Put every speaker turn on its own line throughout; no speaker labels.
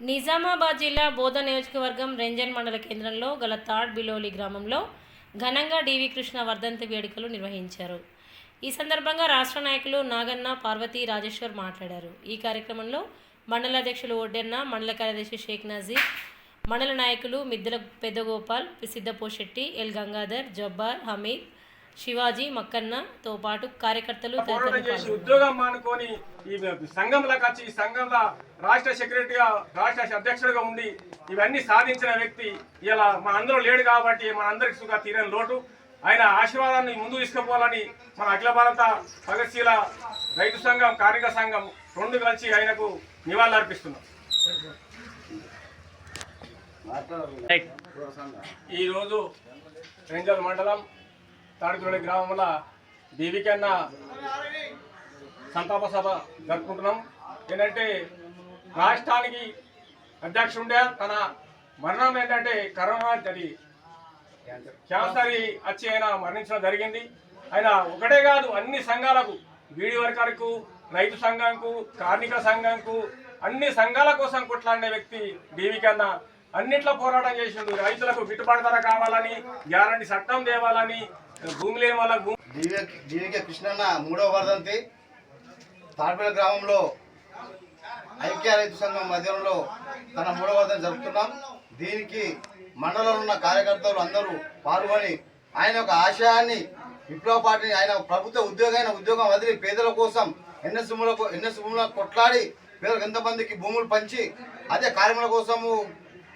నిజామాబాద్ జిల్లా బోధ నియోజకవర్గం రెంజన్ మండల కేంద్రంలో గల తాడ్ బిలోలి గ్రామంలో ఘనంగా డివి కృష్ణ వర్ధంతి వేడుకలు నిర్వహించారు. ఈ సందర్భంగా రాష్ట్ర నాయకులు నాగన్న పార్వతి రాజేశ్వర్ మాట్లాడారు. ఈ కార్యక్రమంలో మండల అధ్యక్షులు ఒడ్డెన్న మండల కార్యదర్శి షేక్ నజీర్ మండల నాయకులు మిద్దెల పెద్దగోపాల్ సిద్ధపోశెట్టి ఎల్ గంగాధర్ జబ్బార్ హమీద్ శివాజీ మక్కన్నతో పాటు కార్యకర్తలు
చేసి ఉద్యోగం మానుకొని ఈ సంఘంలోకి వచ్చి ఈ సంఘంలో రాష్ట్ర సెక్రటరీగా రాష్ట్ర అధ్యక్షుడిగా ఉండి ఇవన్నీ సాధించిన వ్యక్తి ఇలా మన అందరూ లేడు కాబట్టి మన అందరికి సుఖ తీరని లోటు. ఆయన ఆశీర్వాదాన్ని ముందు తీసుకుపోవాలని మన అఖిల భారత భగత్శీల రైతు సంఘం కార్మిక సంఘం రెండు కలిసి ఆయనకు నివాళులు అర్పిస్తున్నాం. ఈరోజు రేంజల్ మండలం తాడిపల్లి గ్రామంలో దేవికన్న సంతాప సభ జరుపుకుంటున్నాం. ఏంటంటే రాష్ట్రానికి అధ్యక్షుండే తన మరణం ఏంటంటే కరోనా అది క్యాన్సర్ వచ్చి ఆయన మరణించడం జరిగింది. ఆయన ఒకటే కాదు అన్ని సంఘాలకు బీడీ వర్కర్కు రైతు సంఘంకు కార్మిక సంఘంకు అన్ని సంఘాల కోసం కొట్లాడిన వ్యక్తి దేవికన్న అన్నిట్లో పోరాటం చేసిండు. రైతులకు గిట్టుబాటు ధర కావాలని గ్యారంటీ చట్టం తేవాలని భూమి లేని వాళ్ళకు భూమి
కృష్ణన్న మూడవ వర్ధంతి తాడపల్లి గ్రామంలో ఐక్య రైతు సంఘం మధ్యంలో తన మూడవ వర్ధంతి జరుపుతున్నాం. దీనికి మండలంలో ఉన్న కార్యకర్తలు అందరూ పాల్గొని ఆయన యొక్క ఆశయాన్ని విప్లవ పార్టీని ఆయన ప్రభుత్వ ఉద్యోగమైన ఉద్యోగం వదిలి పేదల కోసం ఎన్ఎస్ భూములకు ఎన్ఎస్ భూములకు కొట్లాడి పేదలకు ఎంతమందికి భూములు పంచి అదే కార్యముల కోసము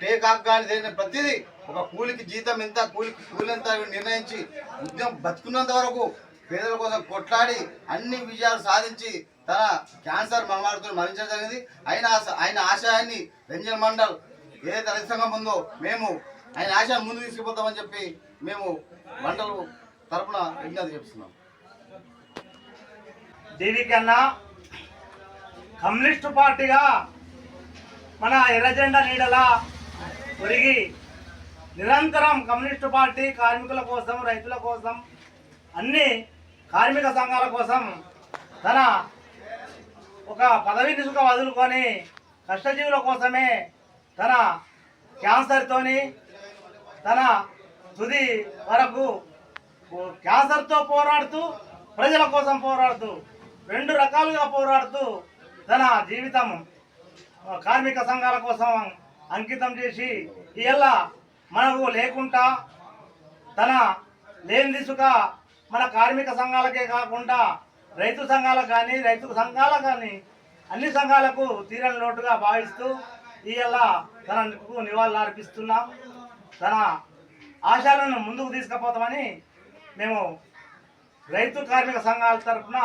టేకాక్ కానీ ప్రతిదీ ఒక కూలికి జీతం ఎంత కూలికి కూలి ఎంత నిర్ణయించి ఉద్యమం బతుకున్నంత వరకు పేదల కోసం కొట్లాడి అన్ని విజయాలు సాధించి తన క్యాన్సర్ మహమ్మారితో మరణించడం జరిగింది. ఆయన ఆశ- ఆయన ఆశయాన్ని రంజన్ మండల్ ఏదైతే రైతు ఉందో మేము ఆయన ఆశయాన్ని ముందు తీసుకుపోతామని చెప్పి మేము మండల్ తరపున విజ్ఞప్తి చేస్తున్నాం
దీనికన్నా కమ్యూనిస్టు పార్టీగా మన ఎర్రజెండా నీడలా ఒరిగి నిరంతరం కమ్యూనిస్టు పార్టీ కార్మికుల కోసం రైతుల కోసం అన్ని కార్మిక సంఘాల కోసం తన ఒక పదవి నిసుక వదులుకొని కష్టజీవుల కోసమే తన క్యాన్సర్తోని తన తుది వరకు క్యాన్సర్తో పోరాడుతూ ప్రజల కోసం పోరాడుతూ రెండు రకాలుగా పోరాడుతూ తన జీవితం కార్మిక సంఘాల కోసం అంకితం చేసి ఇలా మనకు లేకుండా తన లేని దిశక మన కార్మిక సంఘాలకే కాకుండా రైతు సంఘాలకు కానీ రైతు సంఘాలకు కానీ అన్ని సంఘాలకు తీరని లోటుగా భావిస్తూ ఇవాళ తనకు నివాళులు అర్పిస్తున్నాం. తన ఆశయాలను ముందుకు తీసుకుపోతామని మేము రైతు కార్మిక సంఘాల తరఫున